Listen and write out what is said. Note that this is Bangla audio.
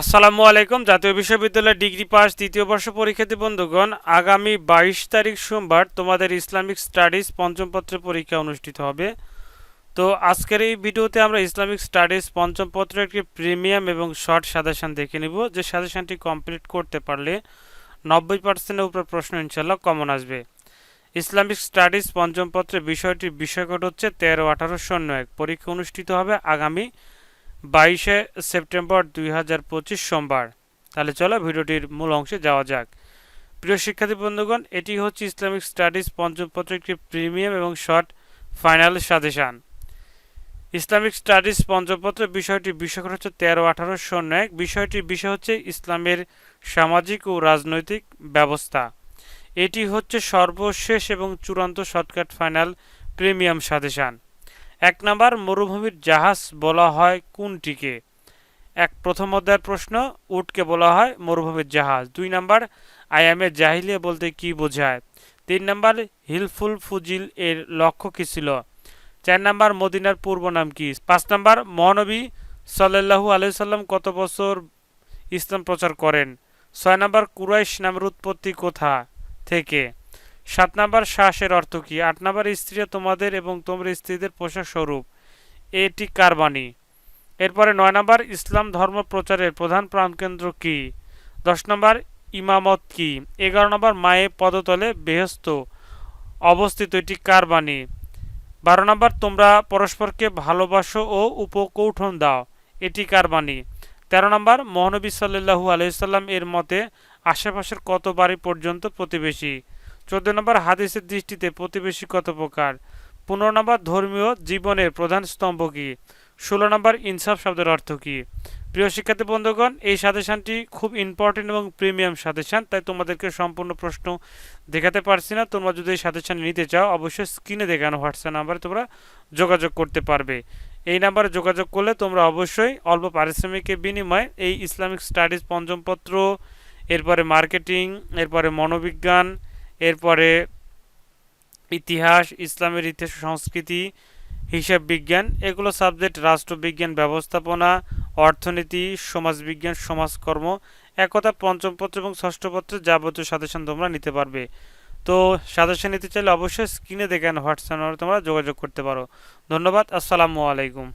আসসালামু আলাইকুম, জাতীয় বিশ্ববিদ্যালয় ডিগ্রি পাস দ্বিতীয় বর্ষ পরীক্ষার্থী বন্ধুগণ, আগামী বাইশ তারিখ সোমবার তোমাদের ইসলামিক স্টাডিজ পঞ্চম পত্রের পরীক্ষা অনুষ্ঠিত হবে। তো আজকের এই ভিডিওতে আমরা ইসলামিক স্টাডিজ পঞ্চম পত্রের একটি প্রিমিয়াম এবং শর্ট সাজেশন দেখে নিব। যে সাজেশনটি কমপ্লিট করতে পারলে নব্বই পার্সেন্টের উপর প্রশ্ন ইনশাল্লাহ কমন আসবে। ইসলামিক স্টাডিজ পঞ্চম পত্রের বিষয়টির বিষয়কট হচ্ছে তেরো আঠারো শূন্য এক। পরীক্ষা অনুষ্ঠিত হবে আগামী বাইশে সেপ্টেম্বর দুই হাজার পঁচিশ সোমবার। তাহলে চলো ভিডিওটির মূল অংশে যাওয়া যাক। প্রিয় শিক্ষার্থী বন্ধুগণ, এটি হচ্ছে ইসলামিক স্টাডিজ পঞ্চম পত্র একটি প্রিমিয়াম এবং short final suggestion. Islamic studies পঞ্চপত্র বিষয়টি বিষয় হচ্ছে তেরো আঠারো শূন্য এক। বিষয়টির বিষয় হচ্ছে ইসলামের সামাজিক ও রাজনৈতিক ব্যবস্থা। এটি হচ্ছে সর্বশেষ এবং চূড়ান্ত শর্টকাট ফাইনাল প্রিমিয়াম সাজেশান। এক নাম্বার মরুভূমির জাহাজ বলা হয় কোনটিকে? এক, প্রথম অধ্যায়ের প্রশ্ন, উটকে বলা হয় মরুভূমির জাহাজ। দুই নাম্বার আয়ামে জাহিলিয়া বলতে কি বোঝায়? তিন নাম্বার, হিলফুল ফুজিল এর লক্ষ্য কী ছিল? চার নাম্বার, মদিনার পূর্ব নাম কি? পাঁচ নাম্বার, মহানবী সাল্লাহু আলাইসাল্লাম কত বছর ইসলাম প্রচার করেন? ছয় নাম্বার, কুরাইশ নামের উৎপত্তি কোথা থেকে? সাত নাম্বার শ্বাসের অর্থ কি? আট নাম্বার, স্ত্রী তোমাদের এবং তোমার স্ত্রীদের পোশাক স্বরূপ। এটি কার বাণী? এরপরে নয় নাম্বার, ইসলাম ধর্ম প্রচারের প্রধান প্রাণকেন্দ্র কি? দশ নম্বর, ইমামত কি? এগারো নম্বর, মায়ে পদতলে বেহস্ত। অবস্থিত, এটি কার বাণী? বারো নম্বর, তোমরা পরস্পরকে ভালোবাসো ও উপকৌঠন দাও। এটি কার বাণী? তেরো নম্বর, মহানবী সাল্লু আলহিসাল্লাম এর মতে আশেপাশের কত বাড়ি পর্যন্ত প্রতিবেশী? চোদ্দ নম্বর হাদিসের দৃষ্টিতে প্রতিবেশী কত প্রকার? পনেরো নম্বর ধর্মীয় জীবনের প্রধান স্তম্ভ কী? ষোলো নম্বর ইনসাফ শব্দের অর্থ কী? প্রিয় শিক্ষার্থী বন্ধুগণ, এই সাজেশানটি খুব ইম্পর্টেন্ট এবং প্রিমিয়াম সাজেশান, তাই তোমাদেরকে সম্পূর্ণ প্রশ্ন দেখাতে পারছি না। তোমরা যদি এই সাজেশান নিতে চাও, অবশ্যই স্ক্রিনে দেখানো হোয়াটসঅ্যাপ নাম্বারে তোমরা যোগাযোগ করতে পারবে। এই নাম্বারে যোগাযোগ করলে তোমরা অবশ্যই অল্প পারিশ্রমিকের বিনিময়ে এই ইসলামিক স্টাডিজ, পঞ্চমপত্র, এরপরে মার্কেটিং, এরপরে মনোবিজ্ঞান এরপরে ইতিহাস, ইসলামের ইতিহাস, সংস্কৃতি, হিসাব বিজ্ঞান, এগুলো সাবজেক্ট রাষ্ট্রবিজ্ঞান ব্যবস্থাপনা, অর্থনীতি, সমাজবিজ্ঞান, সমাজকর্ম একথা পঞ্চম পত্র এবং ষষ্ঠ পত্রের যাবতীয় সাজেশন তোমরা নিতে পারবে। তো সাজেশন নিতে চাইলে অবশ্যই স্ক্রিনে দেখেন হোয়াটসঅ্যাপ তোমরা যোগাযোগ করতে পারো। ধন্যবাদ, আসসালামু আলাইকুম।